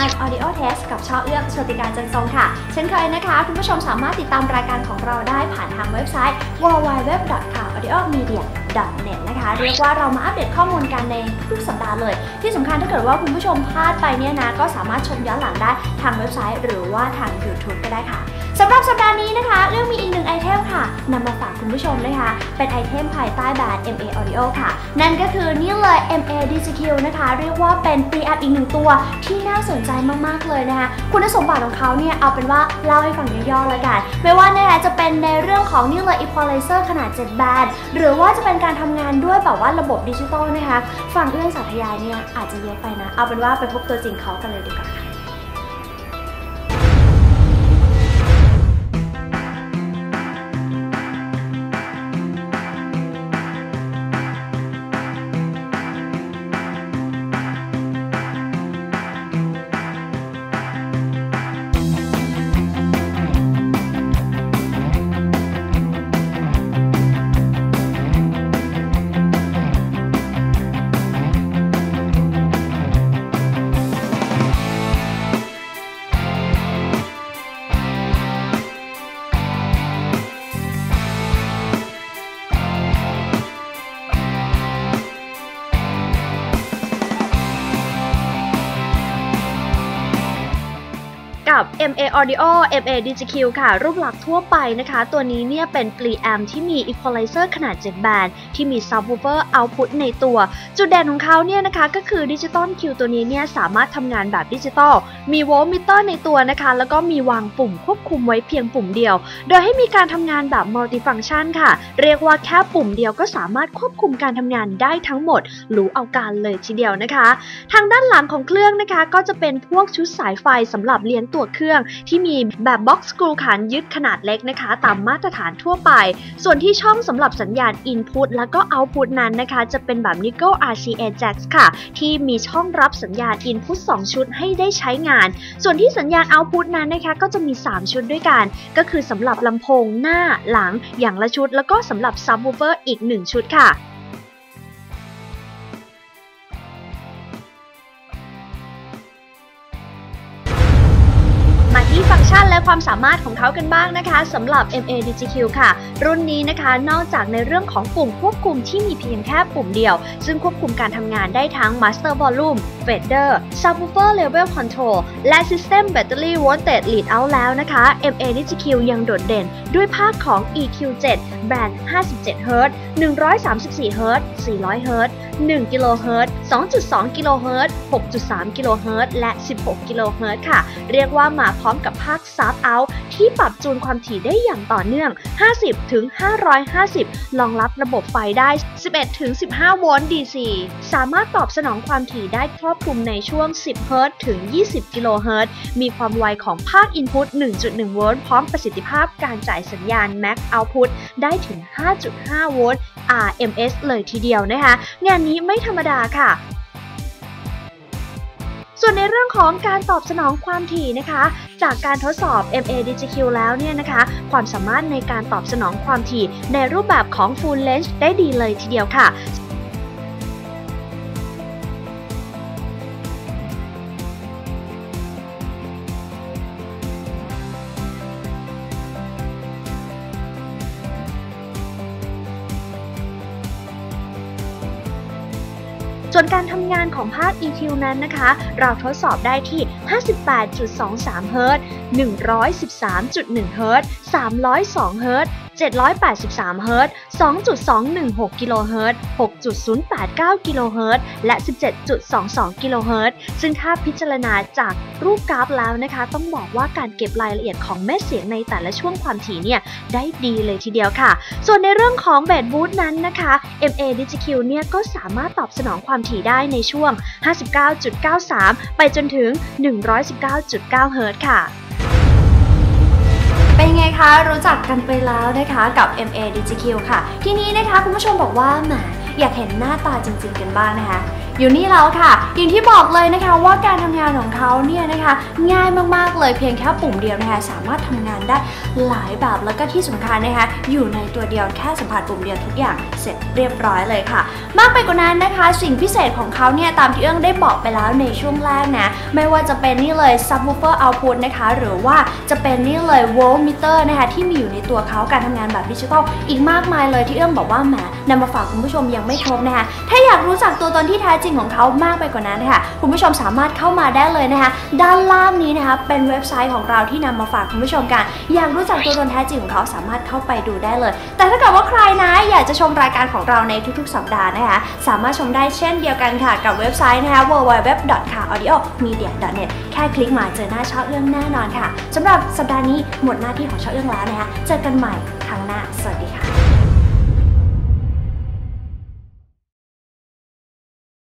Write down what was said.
การ Audio Test กับช่อเอื้องโชติการจันทรงค่ะ เช่นเคยนะคะ คุณผู้ชมสามารถติดตามรายการของเราได้ผ่านทางเว็บไซต์ www.audiomedia.net นะคะ เรียกว่าเรามาอัปเดตข้อมูลกันในทุกสัปดาห์เลย ที่สำคัญถ้าเกิดว่าคุณผู้ชมพลาดไปเนี่ยนะ ก็สามารถชมย้อนหลังได้ทางเว็บไซต์ หรือว่าทาง YouTube ก็ได้ค่ะ สำหรับสัปดาห์นี้นะคะ เรื่องมีอีกหนึ่งไอเทมค่ะนำมาฝากคุณผู้ชมนะคะ เป็นไอเทมภายใต้แบรนด์ MA Audio ค่ะ นั่นก็คือนี่เลย MA DCQ นะคะ เรียกว่าเป็น pre app อีกหนึ่งตัวที่น่าสนใจมาก ๆ เลยนะคะ คุณสมบัติของเขาเนี่ย เอาเป็นว่าเล่าให้ฟังย่อๆแล้วกัน ไม่ว่านะคะจะเป็นในเรื่องของนี่เลย equalizer ขนาด 7 แบนหรือว่าจะเป็นการทำงานด้วยแบบว่าระบบดิจิตอลนะคะ ฟังเรื่องสาธยายเนี่ยอาจจะเยอะไปนะ เอาเป็นว่าไปพบตัวจริงเขากันเลยดีกว่าค่ะ MA Audio MA DGQ ค่ะ รูปหลักทั่วไปนะคะ ตัวนี้เนี่ยเป็น preamp ที่มี equalizer ขนาด 7 แบนที่มี subwoofer output ในตัว จุดเด่นของเขาเนี่ยนะคะ ก็คือดิจิตอล Q ตัวนี้เนี่ยสามารถทำงานแบบดิจิตอลมีโวลต์มิเตอร์ในตัวนะคะ แล้วก็มีวางปุ่มควบคุมไว้เพียงปุ่มเดียว โดยให้มีการทำงานแบบ multifunction ค่ะ เรียกว่าแค่ปุ่มเดียวก็สามารถควบคุมการทำงานได้ทั้งหมดหรูเอาการเลยทีเดียวนะคะ ทางด้านหลังของเครื่องนะคะก็จะเป็นพวกชุดสายไฟสำหรับเลี้ยงตัวเครื่องที่มีแบบบ็อกซ์กรูขันยึดขนาดเล็กนะคะ ตามมาตรฐานทั่วไป ส่วนที่ช่องสำหรับสัญญาณ Input แล้วก็ Output นั้นนะคะ จะเป็นแบบ Nickel RCA Jack ค่ะ ที่มีช่องรับสัญญาณ Input 2 ชุดให้ได้ใช้งาน ส่วนที่สัญญาณ Output นั้นนะคะก็จะมี 3 ชุดด้วยกัน ก็คือสำหรับลำโพงหน้าหลังอย่างละชุด แล้วก็สำหรับ Subwoofer อีก 1 ชุดค่ะ ฟังก์ชันและความสามารถของเขากันบ้างนะคะสำหรับ MA DGQ ค่ะ รุ่นนี้นะคะนอกจากในเรื่องของปุ่มควบคุมที่มีเพียงแค่ปุ่มเดียว ซึ่งควบคุมการทำงานได้ทั้ง Master Volume Fader Subwoofer Level Control และ System Battery Voltage Lead Out แล้วนะคะ MA DGQ ยังโดดเด่นด้วยภาคของ EQ7 แบรนด์ 57Hz 134Hz 400Hz 1 kHz 2.2 kHz 6.3 kHz และ 16 kHz ค่ะ เรียกว่ามาพร้อมกับภาค Sub Out ที่ปรับจูนความถี่ได้อย่างต่อเนื่อง 50 ถึง 550 รองรับระบบไฟได้ 11 ถึง 15 โวลต์ DC สามารถตอบสนองความถี่ได้ครอบคลุมในช่วง 10 เฮิรตซ์ถึง 20 กิโลเฮิรตซ์ มีความไวของภาค Input 1.1 โวลต์พร้อมประสิทธิภาพการจ่ายสัญญาณ Max Output ได้ถึง 5.5 โวลต์ RMS เลยทีเดียวนะคะ งานนี้ไม่ธรรมดาค่ะส่วนในเรื่องของการตอบสนองความถี่นะคะ จากการทดสอบ MA DGQ แล้วเนี่ยนะคะ ความสามารถในการตอบสนองความถี่ในรูปแบบของ Full Range ได้ดีเลยทีเดียวค่ะ ส่วนการทำงานของภาค EQ นั้นนะคะ เราทดสอบได้ที่ 58.23 เฮิรตซ์113.1 เฮิรตซ์302 เฮิรตซ์783เฮิรตซ์2.216กิโลเฮิรตซ์6.089กิโลเฮิรตซ์และ 17.22กิโลเฮิรตซ์ซึ่งถ้าพิจารณาจากรูปกราฟแล้วนะคะ ต้องบอกว่าการเก็บรายละเอียดของเม็ดเสียงในแต่ละช่วงความถี่เนี่ยได้ดีเลยทีเดียวค่ะ ส่วนในเรื่องของเบสบูทนั้นนะคะ MA DigiQ เนี่ยก็สามารถตอบสนองความถี่ได้ในช่วง 59.93 ไปจนถึง 119.9 เฮิรตซ์ค่ะ เป็นไงคะรู้จักกันไปแล้วนะคะกับ MA DGQ ค่ะ ที่นี้นะคะคุณผู้ชมบอกว่าแหมอยากเห็นหน้าตาจริง ๆ กันบ้างนะคะ อยู่นี่แล้วค่ะ อย่างที่บอกเลยนะคะว่าการทำงานของเขาเนี่ยนะคะง่ายมากๆเลยเพียงแค่ปุ่มเดียวนะคะสามารถทำงานได้หลายแบบแล้วก็ที่สำคัญนะคะอยู่ในตัวเดียวแค่สัมผัสปุ่มเดียวทุกอย่างเสร็จเรียบร้อยเลยค่ะ มากไปกว่านั้นนะคะ สิ่งพิเศษของเขาเนี่ยตามที่เอื้องได้บอกไปแล้วในช่วงแรกนะไม่ว่าจะเป็นนี่เลย subwoofer output นะคะหรือว่าจะเป็นนี่เลย voltmeter นะคะที่มีอยู่ในตัวเขาการทำงานแบบดิจิทัลอีกมากมายเลยที่เอื้องบอกว่าแหมนำมาฝากคุณผู้ชมยังไม่ครบนะคะถ้าอยากรู้จักตัวตนที่แท้จริงของเขามากไปกว่านั้นนะคะคุณผู้ชมสามารถเข้ามาได้เลยนะคะ ด้านล่างนี้นะคะเป็นเว็บไซต์ของเราที่นำมาฝากคุณผู้ชมกัน อยากรู้จักตัวตนแท้จริงของเขาสามารถเข้าไปดูได้เลย แต่ถ้าเกิดว่าใครนะอยากจะชมรายการของเราในทุกๆ สัปดาห์นะคะ สามารถชมได้เช่นเดียวกันค่ะกับเว็บไซต์นะคะ www.audiomedia.net แค่คลิกมาเจอหน้าช่อเอื้องแน่นอนค่ะสำหรับสัปดาห์นี้หมดหน้าที่ของช่อเอื้องแล้วนะคะเจอกันใหม่ครั้งหน้า สวัสดีค่ะ